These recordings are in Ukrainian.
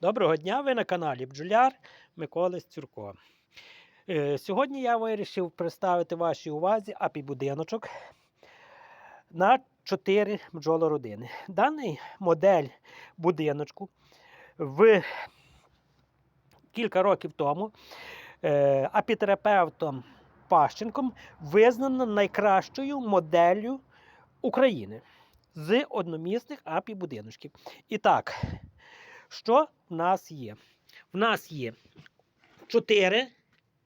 Доброго дня! Ви на каналі Бджоляр Миколи Стюрко. Е, Сьогодні я вирішив представити вашій увазі апі-будиночок на 4 бджолородини. Даний модель будиночку в кілька років тому е, апітерапевтом Пащенком визнано найкращою моделлю України з одномісних апі-будиночків. І так, що в нас є? В нас є 4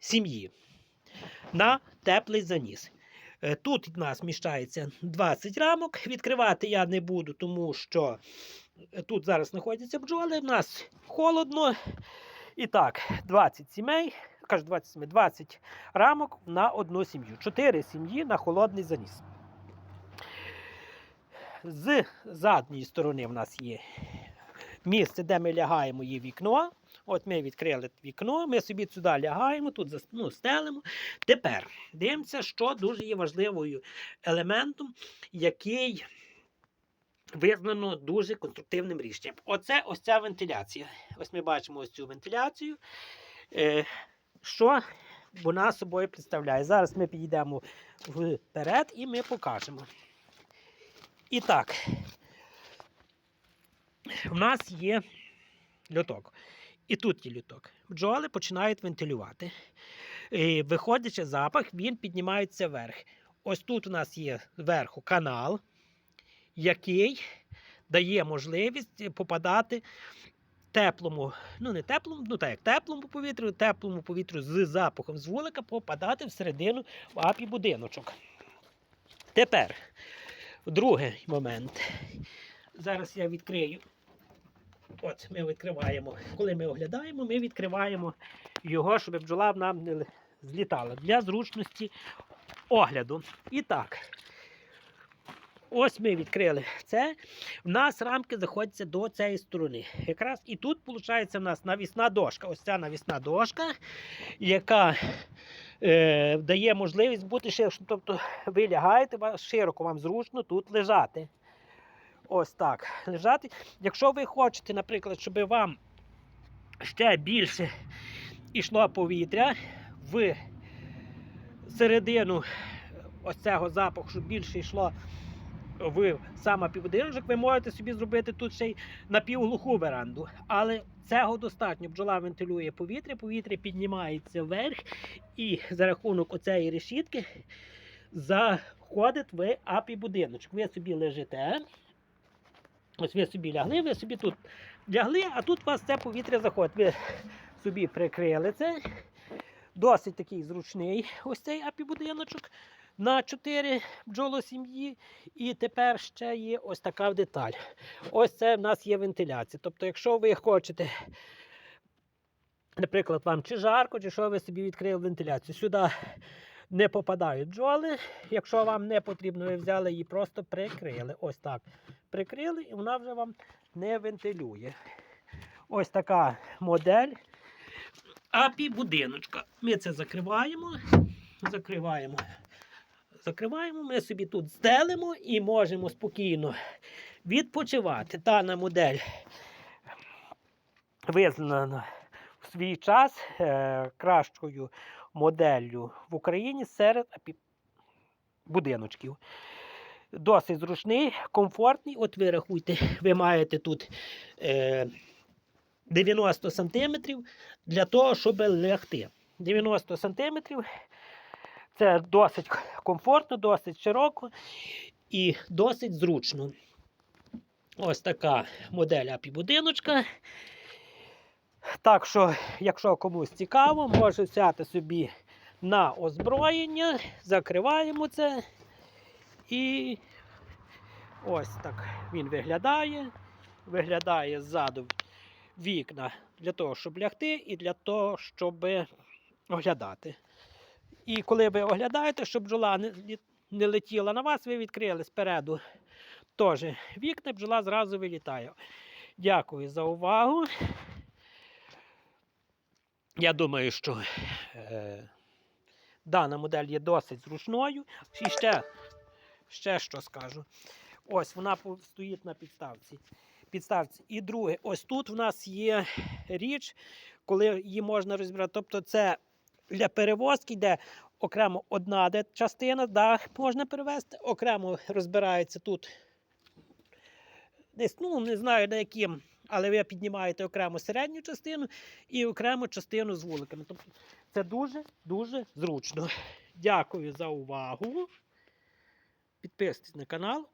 сім'ї на теплий заніс. Е, Тут в нас міщається 20 рамок. Відкривати я не буду, тому що е, тут зараз знаходяться бджоли. В нас холодно. І так, 20 сімей, кажу 20 сімей, 20 рамок на одну сім'ю. 4 сім'ї на холодний заніс. З задньої сторони в нас є місце, де ми лягаємо, є вікно. От ми відкрили вікно, ми собі сюди лягаємо, тут ну, стелимо. Тепер дивимося, що дуже є важливою елементом, який визнано дуже конструктивним рішенням. Оце ось ця вентиляція. Ось ми бачимо ось цю вентиляцію. Е, що вона собою представляє? Зараз ми підійдемо вперед і ми покажемо. І так, в нас є льоток. І тут є люток. Бджоли починають вентилювати. І, виходячи запах, він піднімається вверх. Ось тут у нас є зверху канал, який дає можливість попадати теплому, ну не теплому, ну так як теплому повітрю, теплому повітрю з запахом з вулика попадати всередину в апі будиночок. Тепер, другий момент. Зараз я відкрию От ми відкриваємо. Коли ми оглядаємо, ми відкриваємо його, щоб бджола нам не злітала для зручності огляду. І так, ось ми відкрили це. В нас рамки заходяться до цієї сторони. Якраз і тут, виходить, у нас навісна дошка. Ось ця навісна дошка, яка е, дає можливість бути ширше. Тобто ви лягаєте, широко вам зручно тут лежати. Ось так лежати. Якщо ви хочете, наприклад, щоб вам ще більше йшло повітря в середину ось цього запаху, щоб більше йшло в саме півдиночок, ви можете собі зробити тут ще й напівглуху веранду. Але цього достатньо. Бджола вентилює повітря, повітря піднімається вверх, і за рахунок оцеї решітки заходить в апі будиночок. Ви собі лежите. Ось ви собі лягли, ви собі тут лягли, а тут у вас це повітря заходить. Ви собі прикрили це. Досить такий зручний ось цей апібудиночок на 4 бджолосім'ї. І тепер ще є ось така деталь. Ось це в нас є вентиляція. Тобто, якщо ви хочете, наприклад, вам чи жарко, чи що ви собі відкрили вентиляцію, сюди не попадають бджоли. Якщо вам не потрібно, ви взяли її, просто прикрили. Ось так. Прикрили, і вона вже вам не вентилює. Ось така модель апі будиночка. Ми це закриваємо. Закриваємо. Закриваємо, ми собі тут стелимо і можемо спокійно відпочивати. Дана модель визнана в свій час е, кращою моделлю в Україні серед будиночків. Досить зручний, комфортний. От ви рахуйте, ви маєте тут е, 90 см для того, щоб лягти. 90 см це досить комфортно, досить широко і досить зручно. Ось така модель апі-будиночка. Так що, якщо комусь цікаво, може взяти собі на озброєння, закриваємо це. І ось так він виглядає. Виглядає ззаду вікна для того, щоб лягти, і для того, щоб оглядати. І коли ви оглядаєте, щоб бджола не, летіла на вас, ви відкрили спереду теж вікна, бджола зразу вилітає. Дякую за увагу. Я думаю, що е, дана модель є досить зручною. І ще, ще що скажу. Ось вона стоїть на підставці. підставці. І друге, ось тут в нас є річ, коли її можна розбирати. Тобто це для перевозки йде окремо одна частина, дах можна перевезти, окремо розбирається тут. Десь, ну, не знаю на яким, але ви піднімаєте окремо середню частину і окрему частину з вуликами. Тобто це дуже-дуже зручно. Дякую за увагу. Підписуйтесь на канал.